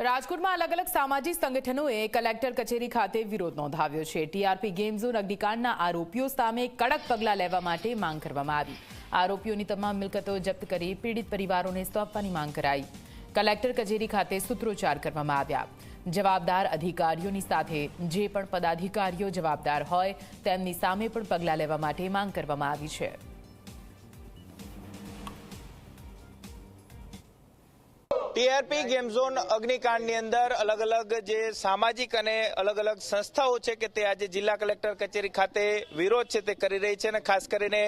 રાજકોટમાં અલગ અલગ સામાજિક સંગઠનોએ કલેક્ટર કચેરી ખાતે વિરોધ નોંધાવ્યો છે. ટીઆરપી ગેમ ઝોન અગ્નિકાંડના આરોપીઓ સામે કડક પગલાં લેવા માટે માંગ કરવામાં આવી. આરોપીઓની તમામ મિલકતો જપ્ત કરી પીડિત પરિવારોને સોંપવાની માંગ કરાઈ. કલેક્ટર કચેરી ખાતે સૂત્રોચ્ચાર કરવામાં આવ્યા. જવાબદાર અધિકારીઓની સાથે જે પણ પદાધિકારીઓ જવાબદાર હોય તેમની સામે પણ પગલાં લેવા માટે માંગ કરવામાં આવી છે. ટીઆરપી ગેમ ઝોન અગ્નિકાંડની અંદર અલગ અલગ જે સામાજિક અને અલગ અલગ સંસ્થાઓ છે કે તે આજે જિલ્લા કલેક્ટર કચેરી ખાતે વિરોધ છે તે કરી રહી છે અને ખાસ કરીને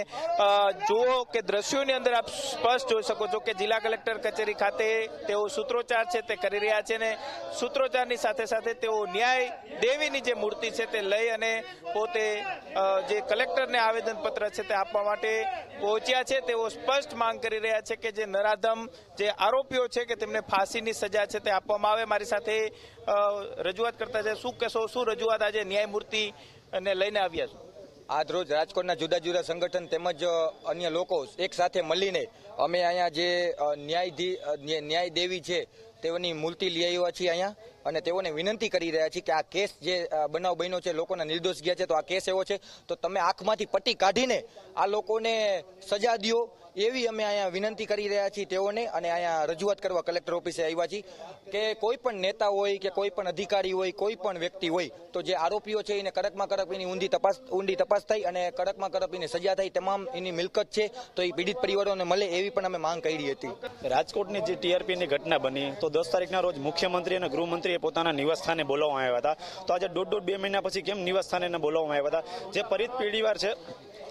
જુઓ કે દ્રશ્યોની અંદર આપ સ્પષ્ટ જોઈ શકો છો કે જિલ્લા કલેક્ટર કચેરી ખાતે તેઓ સૂત્રોચ્ચાર છે તે કરી રહ્યા છે અને સૂત્રોચ્ચારની સાથે સાથે તેઓ ન્યાય દેવીની જે મૂર્તિ છે તે લઈ અને પોતે જે કલેક્ટરને આવેદનપત્ર છે તે આપવા માટે પહોંચ્યા છે. તેઓ સ્પષ્ટ માંગ કરી રહ્યા છે કે જે નરાધમ જે આરોપીઓ છે કે તેમને ફાંસીની સજા છે તે આપવામાં આવે. મારી સાથે રજૂઆત કરતા છે શું કહેશો, શું રજૂઆત આજે ન્યાયમૂર્તિ ને લઈને આવ્યા છો? આજ રોજ રાજકોટના જુદા જુદા સંગઠન તેમજ અન્ય લોકો એક સાથે મળીને અમે અહીંયા જે ન્યાયધી ન્યાય દેવી છે, તેઓની મૂર્તિ લઈ આવ્યા છીએ અહીંયા. અને તેઓને વિનંતી કરી રહ્યા છીએ કે આ કેસ જે બનાવ બન્યો છે, લોકોના નિર્દોષ ગયા છે, તો આ કેસ એવો છે. તો તમે આંખમાંથી પટ્ટી કાઢીને આ લોકોને સજા દ્યો. એવી અમે અહીંયા વિનંતી કરી રહ્યા છીએ તેઓને અને અહીંયા રજૂઆત કરવા કલેક્ટર ઓફિસે આવ્યા છીએ કે કોઈ પણ નેતા હોય કે કોઈ પણ અધિકારી હોય, કોઈ પણ વ્યક્તિ હોય, તો જે આરોપીઓ છે એને કડકમાં કડક એની ઊંધી તપાસ, ઊંડી તપાસ થઈ અને કડકમાં કડક એની સજા થઈ, તમામ એની મિલકત છે, તો એ પીડિત પરિવારોને મળે એવી પણ અમે માંગ કરી હતી. રાજકોટની જે ટીઆરપીની ઘટના બની, તો દસ તારીખના રોજ મુખ્યમંત્રી અને ગૃહમંત્રીએ પોતાના નિવાસસ્થાને બોલાવવામાં આવ્યા હતા. તો આજે દોઢ દોઢ બે મહિના પછી કેમ નિવાસસ્થાને બોલાવવામાં આવ્યા હતા? જે પરિત પીડીવાર છે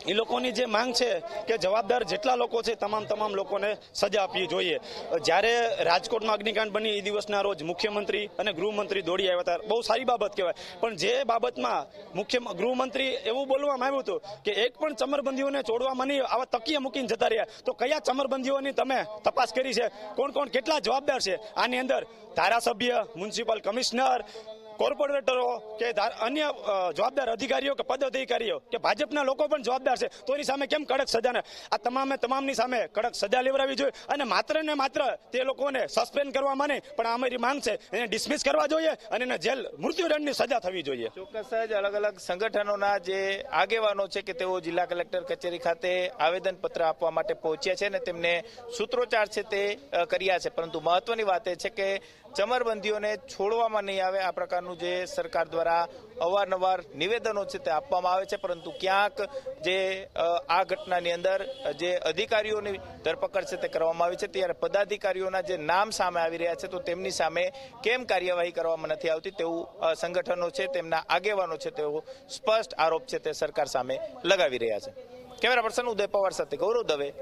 એ લોકોની જે માંગ છે કે જવાબદાર જેટલા લોકો છે, તમામ તમામ લોકોને સજા આપવી જોઈએ. જ્યારે રાજકોટમાં અગ્નિકાંડ બની, એ દિવસના રોજ મુખ્યમંત્રી અને ગૃહમંત્રી દોડી આવ્યા હતા. બહુ સારી બાબત કહેવાય. પણ જે બાબતમાં મુખ્ય ગૃહમંત્રી એવું બોલવામાં આવ્યું હતું કે એક પણ ચમરબંધીઓને છોડવામાં નહીં આવા તકીએ મૂકીને જતા રહ્યા. તો કયા ચમરબંધીઓની તમે તપાસ કરી છે? કોણ કોણ કેટલા જવાબદાર છે? આની અંદર ધારાસભ્ય, મ્યુનિસિપલ કમિશનર કોર્પોરેટરો કે અન્ય જવાબદાર અધિકારીઓ કે પદ અધિકારીઓ કે ભાજપના લોકો પણ જવાબદાર છે, તો એની સામે કેમ કડક સજાને? આ તમામે તમામની સામે કડક સજા લેવડાવી જોઈએ અને માત્ર ને માત્ર તે લોકોને સસ્પેન્ડ કરવામાં નહીં પણ આ અમારી માંગ છે, એને ડિસમિસ કરવા જોઈએ અને એને જેલ મૃત્યુદંડની સજા થવી જોઈએ. ચોક્કસ જ અલગ અલગ સંગઠનોના જે આગેવાનો છે કે તેઓ જિલ્લા કલેક્ટર કચેરી ખાતે આવેદનપત્ર આપવા માટે પહોંચ્યા છે અને તેમને સૂત્રોચ્ચાર છે તે કર્યા છે. પરંતુ મહત્વની વાત એ છે કે ચમરબંધીઓને છોડવામાં નહીં આવે, આ પ્રકારનું જે સરકાર દ્વારા અવારનવાર નિવેદનો છે તે આપવામાં આવે છે, પરંતુ ક્યાંક જે આ ઘટનાની અંદર જે અધિકારીઓની ધરપકડ છે તે કરવામાં આવી છે. ત્યારે પદાધિકારીઓના જે નામ સામે આવી રહ્યા છે તો તેમની સામે કેમ કાર્યવાહી કરવામાં નથી આવતી તેવું સંગઠનો છે, તેમના આગેવાનો છે તેવો સ્પષ્ટ આરોપ છે તે સરકાર સામે લગાવી રહ્યા છે. કેમેરા પર્સન ઉદય પવાર સાથે ગૌરવ દવે.